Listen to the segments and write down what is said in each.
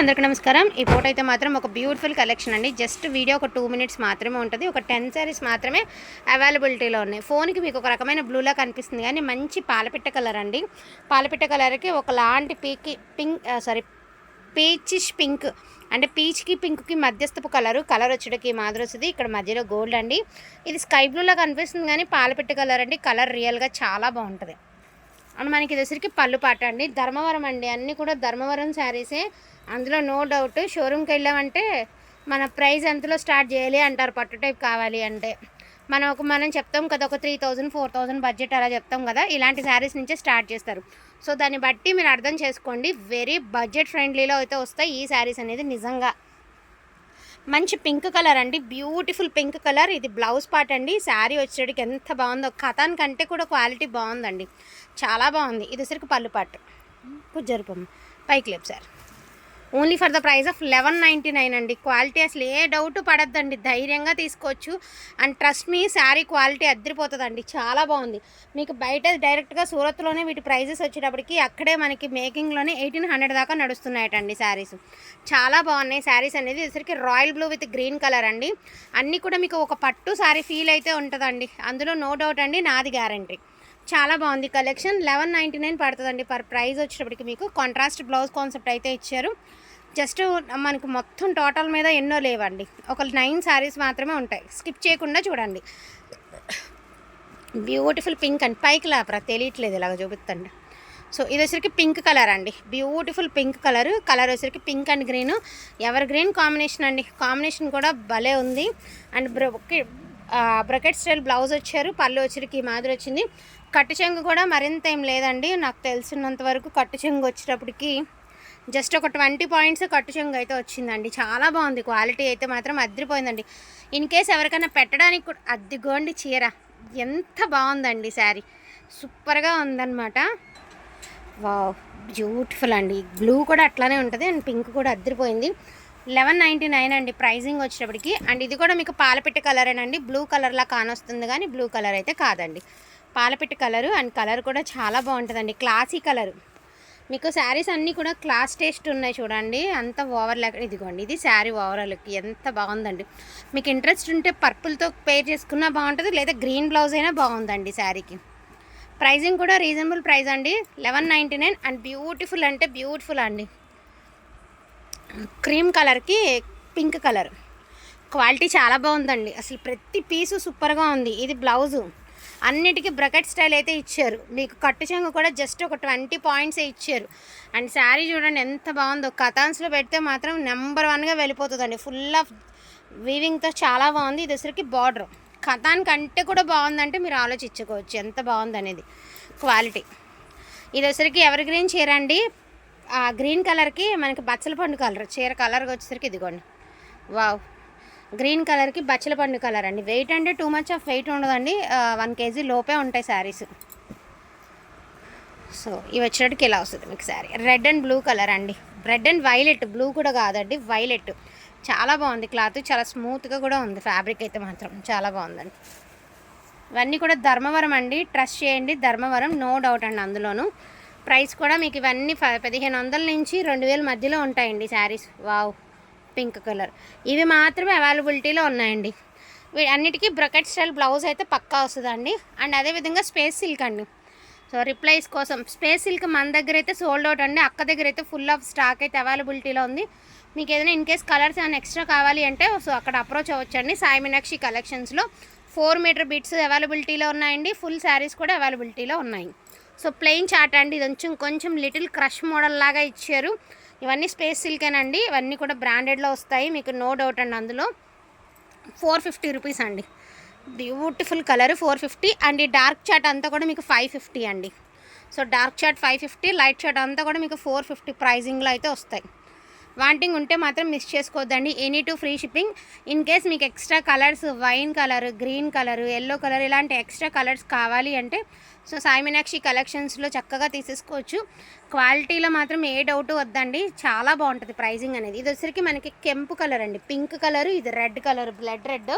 అందరికీ నమస్కారం. ఈ ఫోటో అయితే మాత్రం ఒక బ్యూటిఫుల్ కలెక్షన్ అండి. జస్ట్ వీడియో ఒక టూ మినిట్స్ మాత్రమే ఉంటుంది. ఒక టెన్ సారీస్ మాత్రమే అవైలబిలిటీలో ఉన్నాయి. ఫోన్కి మీకు ఒక రకమైన బ్లూలా కనిపిస్తుంది కానీ మంచి పాలపిట్ట కలర్ అండి. పాలపిట్ట కలర్కి ఒకలాంటి పీకి పింక్ సారీ పీచిష్ పింక్ అంటే పీచ్కి పింక్కి మధ్యస్థపు కలరు కలర్ వచ్చేటకి మాదిరి వస్తుంది. ఇక్కడ మధ్యలో గోల్డ్ అండి. ఇది స్కై బ్లూలా కనిపిస్తుంది కానీ పాలపిట్ట కలర్ అండి. కలర్ రియల్గా చాలా బాగుంటుంది. అండ్ మనకి ఇది వచ్చరికి పళ్ళు పాట అండి ధర్మవరం అండి. అన్నీ కూడా ధర్మవరం శారీసే. అందులో నో డౌట్ షోరూమ్కి వెళ్ళామంటే మన ప్రైస్ ఎంతలో స్టార్ట్ చేయాలి అంటారు. పట్టు టైప్ కావాలి అంటే. మనం ఒక మనం చెప్తాం కదా ఒక three thousand four thousand budget అలా చెప్తాం కదా ఇలాంటి శారీస్ నుంచే స్టార్ట్ చేస్తారు. సో దాన్ని బట్టి మీరు అర్థం చేసుకోండి. వెరీ బడ్జెట్ ఫ్రెండ్లీలో అయితే వస్తాయి ఈ శారీస్ అనేది నిజంగా. మంచి పింక్ కలర్ అండి. Beautiful pink colour. ఇది బ్లౌజ్ పార్ట్ అండి. శారీ వచ్చేటికి ఎంత బాగుందో కథాన్ కంటే కూడా క్వాలిటీ బాగుందండి. చాలా బాగుంది. ఇది సరికి పళ్ళు పాటు కుజ్జరుపమ్మ పైకి లేపు sir. Only for the price of eleven ninety nine అండి. క్వాలిటీ అసలు ఏ డౌట్ పడద్దండి. ధైర్యంగా తీసుకోవచ్చు. And trust me sari quality అద్దరిపోతుందండి. చాలా బాగుంది. మీకు బయట డైరెక్ట్గా సూరత్లోనే వీటి ప్రైజెస్ వచ్చేటప్పటికి అక్కడే మనకి మేకింగ్లోనే ఎయిటీన్ హండ్రెడ్ దాకా నడుస్తున్నాయటండి శారీస్. చాలా బాగున్నాయి. శారీస్ అనేది ఇసరికి royal blue with green colour అండి. అన్నీ కూడా మీకు ఒక పట్టు శారీ ఫీల్ అయితే ఉంటుందండి. అందులో నో డౌట్ అండి నాది గ్యారంటీ. చాలా బాగుంది కలెక్షన్. లెవెన్ నైంటీ నైన్ పడుతుందండి పర్ ప్రైస్ వచ్చేటప్పటికి మీకు. కాంట్రాస్ట్ బ్లౌజ్ కాన్సెప్ట్ అయితే ఇచ్చారు. జస్ట్ మనకు మొత్తం టోటల్ మీద ఎన్నో లేవండి. ఒక నైన్ శారీస్ మాత్రమే ఉంటాయి. స్కిప్ చేయకుండా చూడండి. బ్యూటిఫుల్ పింక్ అండి పైకి లాపరా తెలియట్లేదు ఇలాగ చూపిస్తండి సో ఇది వచ్చరికి పింక్ కలర్ అండి. Beautiful pink colour. కలర్ వచ్చరికి pink and green. Evergreen combination అండి. కాంబినేషన్ కూడా భలే ఉంది. అండ్ బ్రకెట్ స్టైల్ బ్లౌజ్ వచ్చారు. పళ్ళు వచ్చరికి ఈ మాదిరి వచ్చింది. కట్టు చెంగు కూడా మరింత ఏం లేదండి. నాకు తెలిసినంత వరకు కట్టు చెంగు వచ్చేటప్పటికి జస్ట్ ఒక ట్వంటీ పాయింట్స్ కట్టు చెంగు అయితే వచ్చిందండి. చాలా బాగుంది. క్వాలిటీ అయితే మాత్రం అద్రిపోయిందండి. ఇన్ కేస్ ఎవరికైనా పెట్టడానికి కూడా అద్దిగోండి చీర. ఎంత బాగుందండి శారీ సూపర్గా ఉందన్నమాట. వావ్ బ్యూటిఫుల్ అండి. బ్లూ కూడా అట్లానే ఉంటుంది అండ్ పింక్ కూడా అద్దరిపోయింది లెవెన్ నైంటీ నైన్ అండి ప్రైజింగ్ వచ్చేటప్పటికి. అండ్ ఇది కూడా మీకు పాలపిట్ట కలరేనండి బ్లూ కలర్లా కానొస్తుంది కానీ బ్లూ కలర్ అయితే కాదండి. పాలపిట్ట కలరు అండ్ కలర్ కూడా చాలా బాగుంటుందండి. Classy colour. మీకు శారీస్ అన్నీ కూడా క్లాస్ టేస్ట్ ఉన్నాయి చూడండి. అంత ఓవర్ లెక్క ఇదిగోండి ఇది శారీ ఓవరాల్కి ఎంత బాగుందండి. మీకు ఇంట్రెస్ట్ ఉంటే పర్పుల్తో పేర్ చేసుకున్నా బాగుంటుంది లేదా గ్రీన్ బ్లౌజ్ అయినా బాగుందండి శారీకి. ప్రైజింగ్ కూడా రీజనబుల్ ప్రైస్ అండి. Eleven ninety nine and beautiful అంటే బ్యూటిఫుల్ అండి. క్రీమ్ కలర్కి పింక్ కలర్ క్వాలిటీ చాలా బాగుందండి. అసలు ప్రతి పీసు సూపర్గా ఉంది. ఇది బ్లౌజు అన్నిటికీ బ్రకెట్ స్టైల్ అయితే ఇచ్చారు. మీకు కట్టు చెంగు కూడా జస్ట్ ఒక ట్వంటీ పాయింట్సే ఇచ్చారు. అండ్ శారీ చూడండి ఎంత బాగుందో. కథాన్స్లో పెడితే మాత్రం నెంబర్ వన్గా వెళ్ళిపోతుందండి. ఫుల్ ఆఫ్ వీవింగ్తో చాలా బాగుంది. ఇది వచ్చరికి బార్డర్. కథాన్ కంటే కూడా బాగుందంటే మీరు ఆలోచించుకోవచ్చు. ఎంత బాగుందనేది. క్వాలిటీ. ఇది వచ్చరికి ఎవరి గ్రీన్ చీర అండి. ఆ గ్రీన్ కలర్కి మనకి బచ్చల పండు కలర్ చీర కలర్గా వచ్చేసరికి ఇదిగోండి. వావ్. గ్రీన్ కలర్కి బచ్చల పండు కలర్ అండి. వెయిట్ అంటే టూ మచ్ ఆఫ్ వెయిట్ ఉండదండి. వన్ కేజీ లోపే ఉంటాయి శారీస్ సో ఇవి వచ్చేటికి ఇలా వస్తుంది మీకు sari red and blue colour అండి. రెడ్ అండ్ వైలెట్ బ్లూ కూడా కాదండి వైలెట్ చాలా బాగుంది క్లాత్. చాలా స్మూత్గా కూడా ఉంది ఫ్యాబ్రిక్ అయితే మాత్రం. చాలా బాగుందండి. ఇవన్నీ కూడా ధర్మవరం అండి. ట్రస్ట్ చేయండి ధర్మవరం నో డౌట్ అండి అందులోను. ప్రైస్ కూడా మీకు ఇవన్నీ ఫ- పదిహేను వందల నుంచి రెండు వేల మధ్యలో ఉంటాయండి శారీస్ వావ్ పింక్ కలర్. ఇవి మాత్రమే అవైలబిలిటీలో ఉన్నాయండి. వీ అన్నిటికీ బ్రకెట్ స్టైల్ బ్లౌజ్ అయితే పక్కా వస్తుందండి. అండ్ అదేవిధంగా స్పేస్ సిల్క్ అండి. సో రిప్లైస్ కోసం. స్పేస్ సిల్క్ మన దగ్గర అయితే సోల్డ్ అవుట్ అండి. అక్క దగ్గర అయితే ఫుల్ ఆఫ్ స్టాక్ అయితే అవైలబిలిటీలో ఉంది. మీకు ఏదైనా ఇన్ కేస్ కలర్స్ ఏమైనా ఎక్స్ట్రా కావాలి అంటే సో అక్కడ అప్రోచ్ అవ్వచ్చండి. సాయి మీనాక్షి కలెక్షన్స్లో ఫోర్ మీటర్ బిట్స్ అవైలబిలిటీలో ఉన్నాయండి. ఫుల్ శారీస్ కూడా అవైలబిలిటీలో ఉన్నాయి. సో ప్లెయిన్ చార్ట్ అండి. ఇది కొంచెం కొంచెం లిటిల్ క్రష్ మోడల్ లాగా ఇచ్చారు. ఇవన్నీ స్పేస్ సిల్కేనండి ఇవన్నీ కూడా బ్రాండెడ్లో వస్తాయి. మీకు నో డౌట్ అండి అందులో. ఫోర్ ఫిఫ్టీ రూపీస్ అండి. Beautiful colour four fifty. And ఈ డార్క్ చాట్ అంతా కూడా మీకు ఫైవ్ ఫిఫ్టీ అండి. So dark shade five fifty light shade అంతా కూడా మీకు ఫోర్ ఫిఫ్టీ ప్రైజింగ్లో అయితే వస్తాయి. వాంటింగ్ ఉంటే మాత్రం మిస్ చేసుకోవద్దండి. Any to free shipping in case మీకు extra colours wine colour green colour yellow colour ఇలాంటి ఎక్స్ట్రా కలర్స్ కావాలి అంటే సో సాయి మీనాక్షి కలెక్షన్స్లో చక్కగా తీసేసుకోవచ్చు. క్వాలిటీలో మాత్రం ఏ డౌట్ వద్దండి. చాలా బాగుంటుంది ప్రైజింగ్ అనేది. ఇది వచ్చరికి మనకి కెంపు కలర్ అండి. పింక్ కలర్ ఇది red colour blood red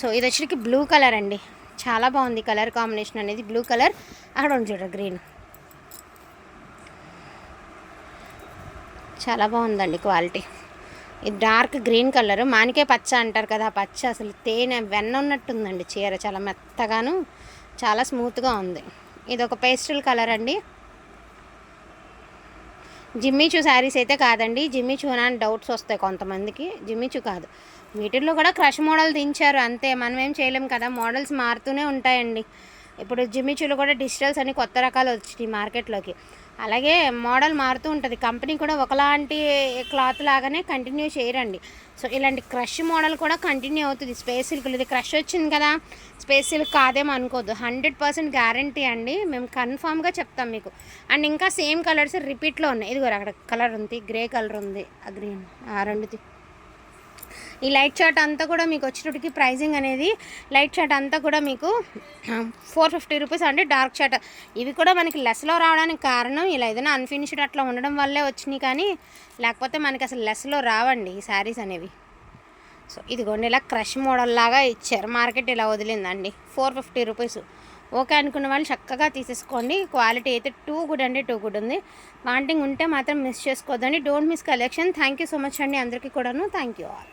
so ఇది వచ్చరికి బ్లూ కలర్ అండి. చాలా బాగుంది కలర్ కాంబినేషన్ అనేది. బ్లూ కలర్ అక్కడ ఉంది చూడండి గ్రీన్ చాలా బాగుందండి క్వాలిటీ. ఇది డార్క్ గ్రీన్ కలర్ మానికే పచ్చ అంటారు కదా ఆ పచ్చ అసలు తేనె వెన్న ఉన్నట్టుందండి చీర చాలా మెత్తగాను చాలా స్మూత్గా ఉంది. ఇది ఒక పేస్టల్ కలర్ అండి జిమ్మిచూ శారీస్ అయితే కాదండి జిమ్మిచూ అని డౌట్స్ వస్తాయి కొంతమందికి జిమ్మిచూ కాదు. వీటిల్లో కూడా క్రష్ మోడల్ దించారు అంతే. మనం ఏం చేయలేం కదా మోడల్స్ మారుతూనే ఉంటాయండి. ఇప్పుడు జిమ్మిచూలు కూడా డిజిటల్స్ అని కొత్త రకాలు వచ్చినాయి మార్కెట్లోకి. అలాగే మోడల్ మారుతూ ఉంటుంది. కంపెనీ కూడా ఒకలాంటి క్లాత్ లాగానే కంటిన్యూ చేయరండి. సో ఇలాంటి క్రష్ మోడల్ కూడా కంటిన్యూ అవుతుంది. స్పేస్ సిల్క్లు ఇది క్రష్ వచ్చింది కదా స్పేస్ సిల్క్ కాదేమో అనుకోవద్దు హండ్రెడ్ పర్సెంట్ గ్యారంటీ అండి. మేము కన్ఫామ్గా చెప్తాం మీకు. అండ్ ఇంకా సేమ్ కలర్స్ రిపీట్లో ఉన్నాయి. ఇదిగో అక్కడ కలర్ ఉంది. గ్రే కలర్ ఉంది. ఆ గ్రీన్ ఆ రెండుది ఈ లైట్ షార్ట్ అంతా కూడా మీకు వచ్చేటప్పటికి ప్రైజింగ్ అనేది లైట్ షార్ట్ అంతా కూడా మీకు ఫోర్ ఫిఫ్టీ రూపీస్ అంటే డార్క్ షార్ట్ ఇవి కూడా మనకి లెస్లో రావడానికి కారణం ఇలా ఏదైనా అన్ఫినిష్డ్ అట్లా ఉండడం వల్లే వచ్చినాయి కానీ లేకపోతే మనకి అసలు లెస్లో రావండి ఈ శారీస్ అనేవి. సో ఇదిగోండి ఇలా క్రష్ మోడల్ లాగా ఇచ్చారు. మార్కెట్ ఇలా వదిలిందండి. Four fifty rupees. ఓకే అనుకున్న వాళ్ళు చక్కగా తీసేసుకోండి. క్వాలిటీ అయితే టూ గుడ్ అండి టూ గుడ్ ఉంది. వాంటింగ్ ఉంటే మాత్రం మిస్ చేసుకోవద్దండి. Don't miss collection. Thank you so much అండి అందరికీ కూడాను. Thank you all.